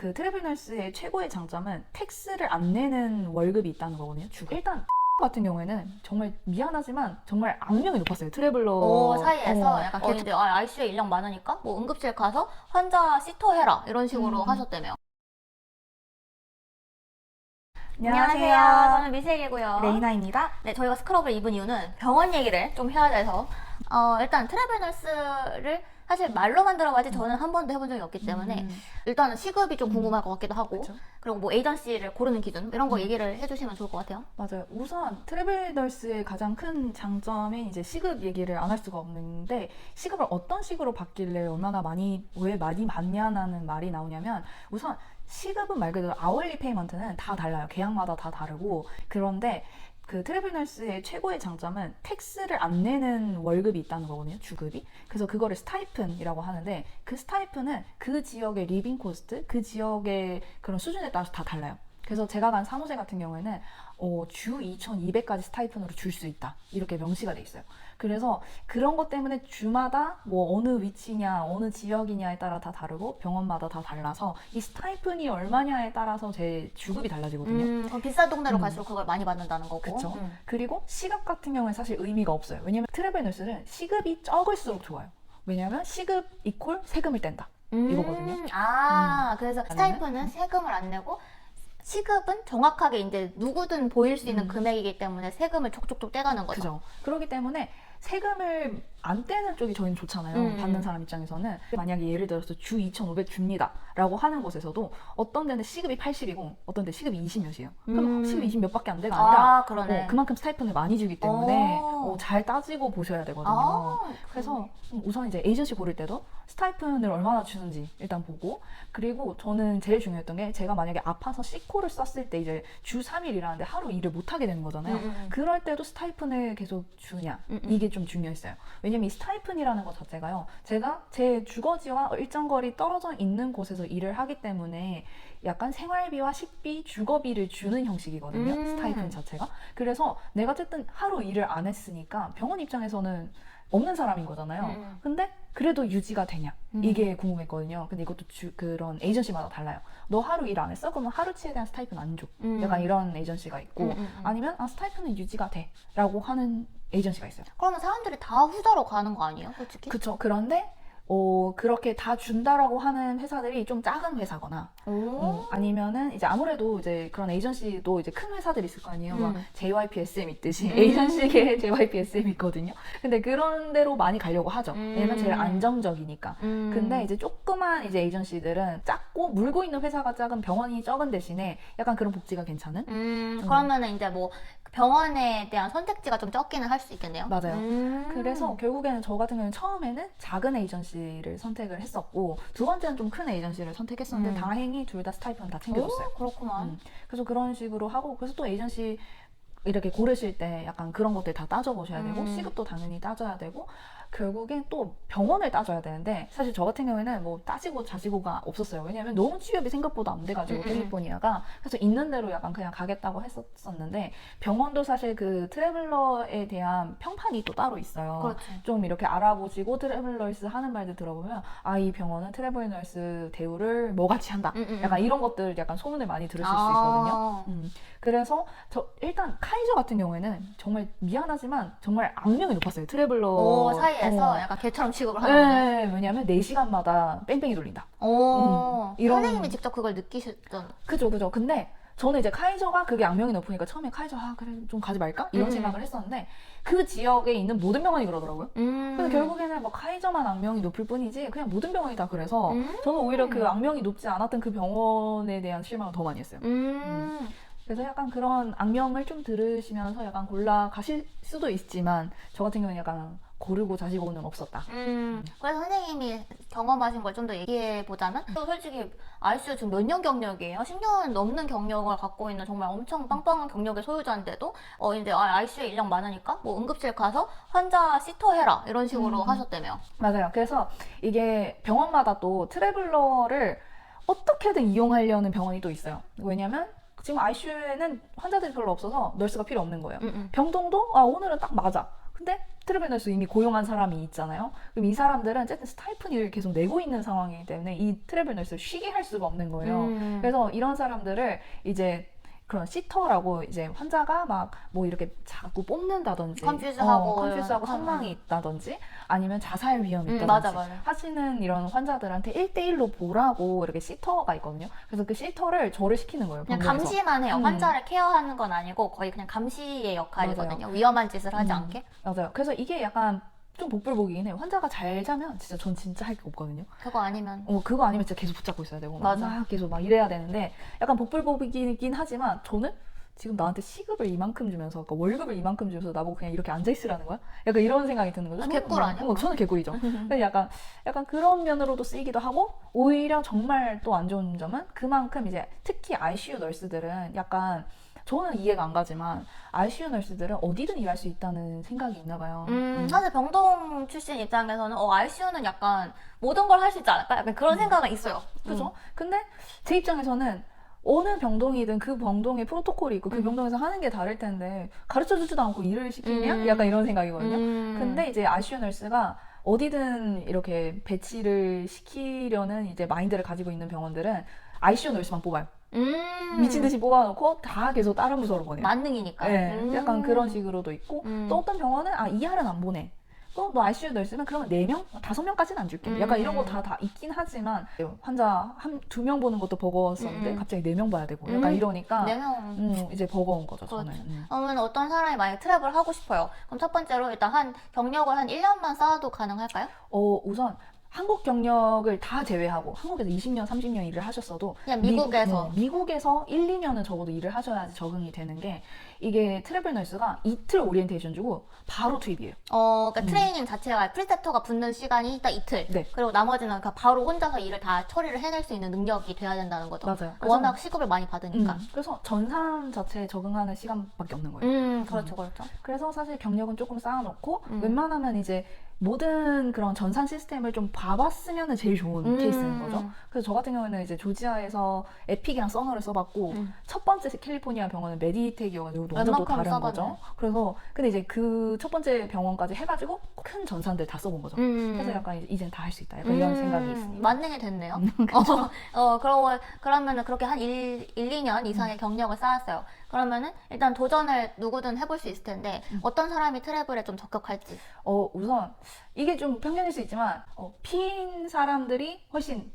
그 트래블 널스의 최고의 장점은 텍스를 안 내는 월급이 있다는 거거든요. 주고. 일단 같은 경우에는 정말 미안하지만 정말 악명이 높았어요. 트래블러 오, 사이에서 어, 약간 어, 걔네들 아, ICU에 인력 많으니까 뭐 응급실 가서 환자 시터 해라 이런 식으로 음. 하셨다며. 안녕하세요. 저는 미세이고요. 레이나입니다. 네, 저희가 스크럽을 입은 이유는 병원 얘기를 좀 해야 돼서 어, 일단 트래블 너스를 사실 말로만 들어봐지 저는 한 번도 해본 적이 없기 때문에 음, 일단은 시급이 좀 음. 궁금할 것 같기도 하고 그쵸. 그리고 뭐 에이전시를 고르는 기준 이런 거 음. 얘기를 해주시면 좋을 것 같아요. 맞아요. 우선 트래블 널스의 가장 큰 장점인 이제 시급 얘기를 안 할 수가 없는데 시급을 어떤 식으로 받길래 얼마나 많이 왜 많이 받냐는 말이 나오냐면 우선 시급은 말 그대로 아월리 페이먼트는 다 달라요. 계약마다 다 다르고 그런데 그 트래블 널스의 최고의 장점은 텍스를 안 내는 월급이 있다는 거거든요. 주급이. 그래서 그거를 스타이픈이라고 하는데 그 스타이픈은 그 지역의 리빙 코스트, 그 지역의 그런 수준에 따라서 다 달라요. 그래서 제가 간 산호제 같은 경우에는 어, 주 2,200까지 스타이픈으로 줄 수 있다. 이렇게 명시가 돼 있어요. 그래서 그런 것 때문에 주마다 뭐 어느 위치냐, 어느 지역이냐에 따라 다 다르고 병원마다 다 달라서 이 스타이픈이 얼마냐에 따라서 제 주급이 달라지거든요. 음, 그럼 비싼 동네로 음. 갈수록 그걸 많이 받는다는 거고. 그쵸. 음. 그리고 시급 같은 경우에 사실 의미가 없어요. 왜냐면 트래블 너스는 시급이 적을수록 좋아요. 왜냐면 시급 이퀄 세금을 뗀다. 이거거든요. 음, 아, 그래서 아니면? 스타이프는 세금을 안 내고 시급은 정확하게 이제 누구든 보일 수 있는 음. 금액이기 때문에 세금을 촉촉촉 떼가는 거죠. 그죠. 그렇기 때문에 세금을 안 떼는 쪽이 저희는 좋잖아요. 음. 받는 사람 입장에서는. 만약에 예를 들어서 주 2,500 줍니다. 라고 하는 곳에서도 어떤 데는 시급이 80이고 어떤 데 시급이 20 몇이에요. 그럼 음. 시급이 20 몇밖에 안 돼가 아니라 아, 그러네. 어, 그만큼 스타이픈을 많이 주기 때문에 오. 어, 잘 따지고 보셔야 되거든요. 아, 그래서 우선 이제 에이전시 고를 때도 스타이픈을 얼마나 주는지 일단 보고 그리고 저는 제일 중요했던 게 제가 만약에 아파서 C코를 썼을 때 이제 주 3일이라는데 하루 일을 못 하게 되는 거잖아요. 음, 음, 음. 그럴 때도 스타이픈을 계속 주냐 음, 음. 이게 좀 중요했어요. 왜냐면 이 스타이픈이라는 것 자체가요. 제가 제 주거지와 일정 거리 떨어져 있는 곳에서 일을 하기 때문에 약간 생활비와 식비, 주거비를 주는 형식이거든요. 음. 스타이픈 자체가. 그래서 내가 어쨌든 하루 일을 안 했으니까 병원 입장에서는 없는 사람인 거잖아요. 음, 음. 근데 그래도 유지가 되냐 음. 이게 궁금했거든요. 근데 이것도 주, 그런 에이전시마다 달라요. 너 하루 일 안 했어? 그러면 하루치에 대한 스타이픈 안 줘. 음. 약간 이런 에이전시가 있고 음, 음, 음. 아니면 아 스타이픈은 유지가 돼라고 하는 에이전시가 있어요. 그러면 사람들이 다 후자로 가는 거 아니에요, 솔직히? 그쵸. 그런데 어, 그렇게 다 준다라고 하는 회사들이 좀 작은 회사거나 오. 음, 아니면은 이제 아무래도 이제 그런 에이전시도 이제 큰 회사들이 있을 거 아니에요. 막 음. JYPSM 있듯이 음. 에이전시계 JYPSM 있거든요. 근데 그런 데로 많이 가려고 하죠. 왜냐면 제일 음. 안정적이니까. 음. 근데 이제 조그만 이제 에이전시들은 작고 물고 있는 회사가 작은 병원이 적은 대신에 약간 그런 복지가 괜찮은? 음, 그러면은 이제 뭐 병원에 대한 선택지가 좀 적기는 할 수 있겠네요. 맞아요. 음. 그래서 결국에는 저 같은 경우는 처음에는 작은 에이전시를 선택을 했었고 두 번째는 좀 큰 에이전시를 선택했었는데 음. 다행히 둘 다 스타이프는 다 챙겨줬어요. 오, 그렇구나. 음. 그래서 그런 식으로 하고 그래서 또 에이전시 이렇게 고르실 때 약간 그런 것들 다 따져보셔야 되고 음. 시급도 당연히 따져야 되고 결국엔 또 병원을 따져야 되는데 사실 저 같은 경우에는 뭐 따지고 자지고가 없었어요 왜냐면 너무 취업이 생각보다 안 돼가지고 음, 음. 캘리포니아가 그래서 있는 대로 약간 그냥 가겠다고 했었었는데 병원도 사실 그 트래블러에 대한 평판이 또 따로 있어요 그렇지. 좀 이렇게 알아보시고 트래블 널스 하는 말들 들어보면 아 이 병원은 트래블 널스 대우를 뭐같이 한다 음, 음, 약간 음. 이런 것들 약간 소문을 많이 들으실 수 아. 있거든요. 음, 그래서 저 일단 카이저 같은 경우에는 정말 미안하지만 정말 악명이 높았어요. 트래블러 오, 사이 에서 어. 약간 개처럼 취급을 하는 거네. 네, 왜냐면 4시간마다 뺑뺑이 돌린다. 오, 음, 이런- 선생님이 직접 그걸 느끼셨던. 그죠, 그죠. 근데 저는 이제 카이저가 그게 악명이 높으니까 처음에 카이저 아 그래 좀 가지 말까 이런 음. 생각을 했었는데 그 지역에 있는 모든 병원이 그러더라고요. 음. 근데 결국에는 뭐 카이저만 악명이 높을 뿐이지 그냥 모든 병원이 다 그래서 음. 저는 오히려 그 악명이 높지 않았던 그 병원에 대한 실망을 더 많이 했어요. 음. 그래서 약간 그런 악명을 좀 들으시면서 약간 골라 가실 수도 있지만 저 같은 경우는 약간 고르고 자시고는 없었다. 음. 그래서 선생님이 경험하신 걸 좀 더 얘기해 보자면, 또 솔직히 ICU 지금 몇 년 경력이에요? 10년 넘는 경력을 갖고 있는 정말 엄청 빵빵한 경력의 소유자인데도, 어, 이제 ICU에 인력 많으니까, 뭐 응급실 가서 환자 시터 해라. 이런 식으로 음. 하셨다며. 맞아요. 그래서 이게 병원마다 또 트래블러를 어떻게든 이용하려는 병원이 또 있어요. 왜냐면 지금 ICU에는 환자들이 별로 없어서 널스가 필요 없는 거예요. 음, 음. 병동도 아 오늘은 딱 맞아. 근데 트래블 너스 이미 고용한 사람이 있잖아요. 그럼 이 사람들은 어쨌든 스타이프니를 계속 내고 있는 상황이기 때문에 이 트래블 너스를 쉬게 할 수가 없는 거예요. 음. 그래서 이런 사람들을 이제 그런 시터라고 이제 환자가 막 뭐 이렇게 자꾸 뽑는다든지 컨퓨즈하고 어, 컨퓨즈하고 선망이 있다든지 아니면 자살 위험이 음, 있다든지 맞아, 맞아. 하시는 이런 환자들한테 1대1로 보라고 이렇게 시터가 있거든요. 그래서 그 시터를 저를 시키는 거예요. 그냥 병동에서. 감시만 해요. 음. 환자를 케어하는 건 아니고 거의 그냥 감시의 역할이거든요. 위험한 짓을 하지 음. 않게. 맞아요. 그래서 이게 약간 좀 복불복이긴 해요. 환자가 잘 자면 진짜 전 진짜 할 게 없거든요. 그거 아니면 어, 그거 아니면 진짜 계속 붙잡고 있어야 되고 막, 맞아. 막 계속 막 이래야 되는데 약간 복불복이긴 하지만 저는 지금 나한테 시급을 이만큼 주면서 그러니까 월급을 이만큼 주면서 나보고 그냥 이렇게 앉아 있으라는 거야? 약간 이런 생각이 드는 거죠. 아, 개꿀 뭐- 아니야? 어, 저는 개꿀이죠. 근데 약간 약간 그런 면으로도 쓰이기도 하고 오히려 정말 또 안 좋은 점은 그만큼 이제 특히 ICU 널스들은 약간 저는 이해가 안 가지만 ICU 널스들은 어디든 일할 수 있다는 생각이 있나 봐요. 음, 음. 사실 병동 출신 입장에서는 어, ICU는 약간 모든 걸 할 수 있지 않을까? 약간 그런 생각은 있어요. 그죠? 근데 제 입장에서는 어느 병동이든 그 병동의 프로토콜이 있고 그 음. 병동에서 하는 게 다를 텐데 가르쳐 주지도 않고 일을 시키냐? 음. 약간 이런 생각이거든요. 음. 근데 이제 아시오 널스가 어디든 이렇게 배치를 시키려는 이제 마인드를 가지고 있는 병원들은 ICU 널스만 뽑아요. 음. 미친 듯이 뽑아놓고 다 계속 다른 부서로 보내요. 만능이니까. 네, 음. 약간 그런 식으로도 있고 음. 또 어떤 병원은 아 ER은 안 보내. 또 너 ICU 널스면 그러면 4명? 5명까지는 안 줄게. 약간 음. 이런 거 다 다 있긴 하지만 환자 한 두 명 보는 것도 버거웠었는데 음. 갑자기 4명 봐야 되고 약간 음. 이러니까 네 명. 음, 이제 버거운 거죠 저는. 그렇죠. 음. 그러면 어떤 사람이 만약 트랩을 하고 싶어요. 그럼 첫 번째로 일단 한 경력을 한 1년만 쌓아도 가능할까요? 어 우선 한국 경력을 다 제외하고 한국에서 20년, 30년 일을 하셨어도 그냥 미국에서. 미국, 네, 미국에서 1, 2년은 적어도 일을 하셔야지 적응이 되는 게 이게 트래블 널스가 이틀 오리엔테이션 주고 바로 투입이에요. 어, 그러니까 음. 트레이닝 자체가 프리셉터가 붙는 시간이 딱 이틀. 네. 그리고 나머지는 그냥 바로 혼자서 일을 다 처리를 해낼 수 있는 능력이 돼야 된다는 거죠. 맞아요. 그래서- 워낙 시급을 많이 받으니까. 음, 그래서 전산 자체에 적응하는 시간밖에 없는 거예요. 음, 그렇죠, 그렇죠. 그래서 사실 경력은 조금 쌓아놓고 음. 웬만하면 이제 모든 그런 전산 시스템을 좀 봐봤으면 제일 좋은 음. 케이스인 거죠. 그래서 저 같은 경우에는 이제 조지아에서 에픽이랑 써너를 써봤고 음. 첫 번째 캘리포니아 병원은 메디텍이어가지고 웬만큼 다른 써봤네. 거죠. 그래서 근데 이제 그 첫 번째 병원까지 해가지고 큰 전산들 다 써본 거죠. 음. 그래서 약간 이제 이젠 다 할 수 있다. 약간 이런 음, 생각이 있습니다. 만능이 됐네요. 어, 어, 그러고, 그러면은 그렇게 한 1, 1, 2년 이상의 경력을 쌓았어요. 그러면은 일단 도전을 누구든 해볼 수 있을 텐데, 어떤 사람이 트래블에 좀 적격할지. 어, 우선 이게 좀 편견일 수 있지만 어, P인 사람들이 훨씬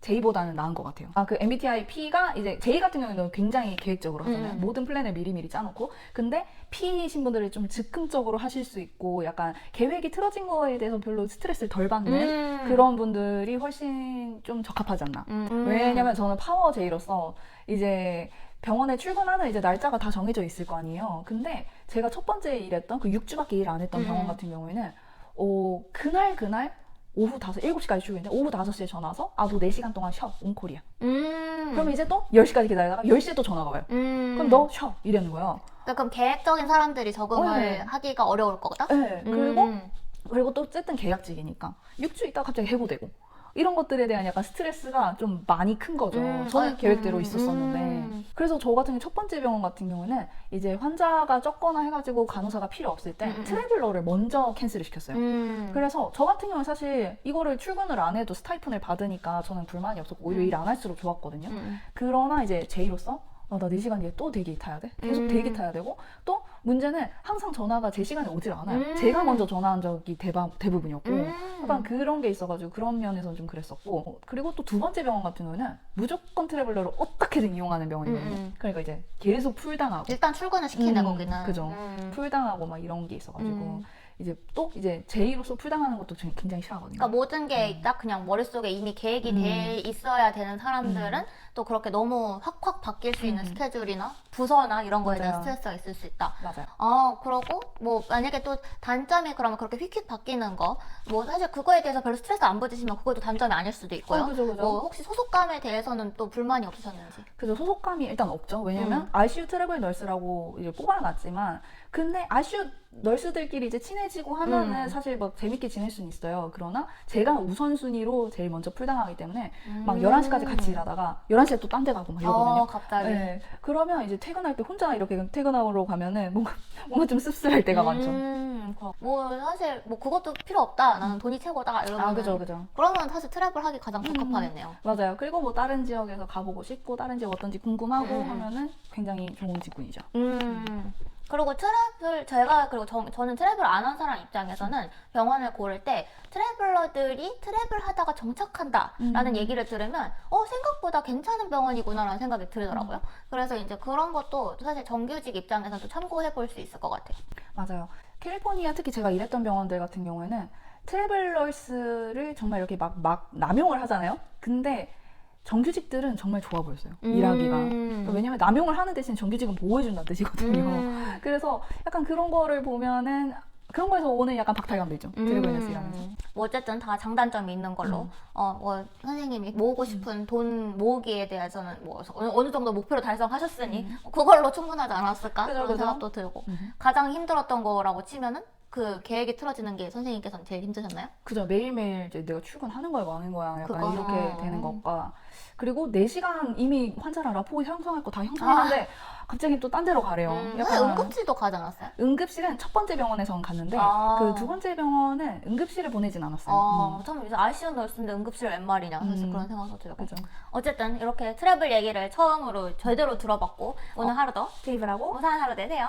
J보다는 나은 것 같아요. 아, 그 MBTI P가 이제 J 같은 경우는 굉장히 계획적으로 하잖아요. 음. 모든 플랜을 미리미리 짜놓고. 근데 P이신 분들은 좀 즉흥적으로 하실 수 있고 약간 계획이 틀어진 거에 대해서 별로 스트레스를 덜 받는 음. 그런 분들이 훨씬 좀 적합하지 않나. 음. 왜냐면 저는 파워 J로서 이제 병원에 출근하는 이제 날짜가 다 정해져 있을 거 아니에요. 근데 제가 첫 번째 일했던 그 6주밖에 일 안 했던 음. 병원 같은 경우에는 어, 그날 그날 오후 5, 7시까지 출근인데 오후 5시에 전화 와서 아 너 4시간 동안 쉬어 온콜이야. 음. 그럼 이제 또 10시까지 기다리다가 10시에 또 전화가 와요. 음. 그럼 너 쉬어 이러는 거예요. 그러니까 그럼 계획적인 사람들이 적응을 어, 네. 하기가 어려울 거다? 네. 그리고 음. 그리고 또 어쨌든 계약직이니까 6주 있다가 갑자기 해고되고 이런 것들에 대한 약간 스트레스가 좀 많이 큰 거죠. 음, 저는 아, 계획대로 음, 있었었는데 음. 그래서 저 같은 경우 첫 번째 병원 같은 경우는 이제 환자가 적거나 해가지고 간호사가 필요 없을 때 음, 음. 트래블러를 먼저 캔슬을 시켰어요. 음. 그래서 저 같은 경우는 사실 이거를 출근을 안 해도 스타이픈을 받으니까 저는 불만이 없었고 오히려 음. 일안 할수록 좋았거든요. 음. 그러나 이제 제이로서 아, 나 4시간 뒤에 또 대기 타야 돼? 계속 음. 대기 타야 되고 또 문제는 항상 전화가 제 시간에 오질 않아요. 음. 제가 먼저 전화한 적이 대바, 대부분이었고 음. 약간 그런 게 있어가지고 그런 면에서는 좀 그랬었고 어, 그리고 또 두 번째 병원 같은 경우는 무조건 트래블러를 어떻게든 이용하는 병원이거든요. 음, 음. 그러니까 이제 계속 풀당하고 일단 출근을 시키네 음, 거기는. 그죠. 음. 풀당하고 막 이런 게 있어가지고 음. 이제 또 이제 제이로서 풀당하는 것도 저 굉장히 싫어하거든요. 그러니까 모든 게 딱 그냥 머릿속에 이미 계획이 음. 돼 있어야 되는 사람들은 또 그렇게 너무 확확 바뀔 수 있는 음. 스케줄이나 부서나 이런 거에 대한 맞아요. 스트레스가 있을 수 있다. 맞아요. 아, 그러고 뭐 만약에 또 단점이 그러면 그렇게 휙휙 바뀌는 거, 뭐 사실 그거에 대해서 별로 스트레스 안 받으시면 그것도 단점이 아닐 수도 있고요. 어, 그죠, 그죠. 뭐 혹시 소속감에 대해서는 또 불만이 없으셨는지. 그래서 소속감이 일단 없죠. 왜냐면 음. ICU 트래블 널스라고 이제 뽑아놨지만 근데 ICU 널스들끼리 이제 친해지 친해지고 하면은 음. 사실 막 재밌게 지낼 수는 있어요. 그러나 제가 우선순위로 제일 먼저 풀당하기 때문에 막 음. 11시까지 같이 일하다가 11시에 또 딴 데 가고 막 이러거든요. 어, 갑자기. 네. 그러면 이제 퇴근할 때 혼자 이렇게 퇴근하러 가면은 뭔가, 뭔가 좀 씁쓸할 때가 많죠. 음, 그렇- 뭐 사실 뭐 그것도 필요 없다. 나는 돈이 최고다. 이러면 아, 그죠, 그죠. 그러면 사실 트래블 하기 가장 음. 적합하겠네요. 맞아요. 그리고 뭐 다른 지역에서 가보고 싶고 다른 지역 어떤지 궁금하고 음. 하면은 굉장히 좋은 직군이죠. 음. 그리고 트래블 제가 그리고 저, 저는 트래블 안 한 사람 입장에서는 병원을 고를 때 트래블러들이 트래블 하다가 정착한다라는 음. 얘기를 들으면 어 생각보다 괜찮은 병원이구나라는 생각이 들더라고요. 음. 그래서 이제 그런 것도 사실 정규직 입장에서도 참고해 볼 수 있을 것 같아요. 맞아요. 캘리포니아 특히 제가 일했던 병원들 같은 경우에는 트래블러스를 정말 이렇게 막, 막 남용을 하잖아요. 근데 정규직들은 정말 좋아 보였어요. 일하기가. 음. 왜냐면 남용을 하는 대신 정규직은 보호해준다는 뜻이거든요. 음. 그래서 약간 그런 거를 보면은 그런 거에서 오는 약간 박탈감도 있죠. 일하면서. 음. 뭐 어쨌든 다 장단점이 있는 걸로 음. 어 뭐 선생님이 모으고 싶은 돈 모으기에 대해서는 뭐 어느, 어느 정도 목표를 달성하셨으니 뭐 그걸로 충분하지 않았을까 음. 그런. 생각도 들고 음. 가장 힘들었던 거라고 치면은 그 계획이 틀어지는 게 선생님께서는 제일 힘드셨나요? 그죠. 매일매일 이제 내가 출근하는 거야, 마는 거야. 약간 그거. 이렇게 되는 것과. 그리고 4시간 이미 환자랑 라포트 형성할 거 다 형성하는데 갑자기 또 딴 데로 가래요. 음, 약간 응급실도 가지 않았어요? 응급실은 첫 번째 병원에선 갔는데 아. 그 두 번째 병원은 응급실을 보내진 않았어요. 어, 음. 참 이제 ICU 넣었는데 응급실 웬 말이냐 사실 음. 그런 생각도 들고 그죠. 어쨌든 이렇게 트래블 얘기를 처음으로 제대로 들어봤고 오늘 하루도 테이블하고 무사한 하루 되세요.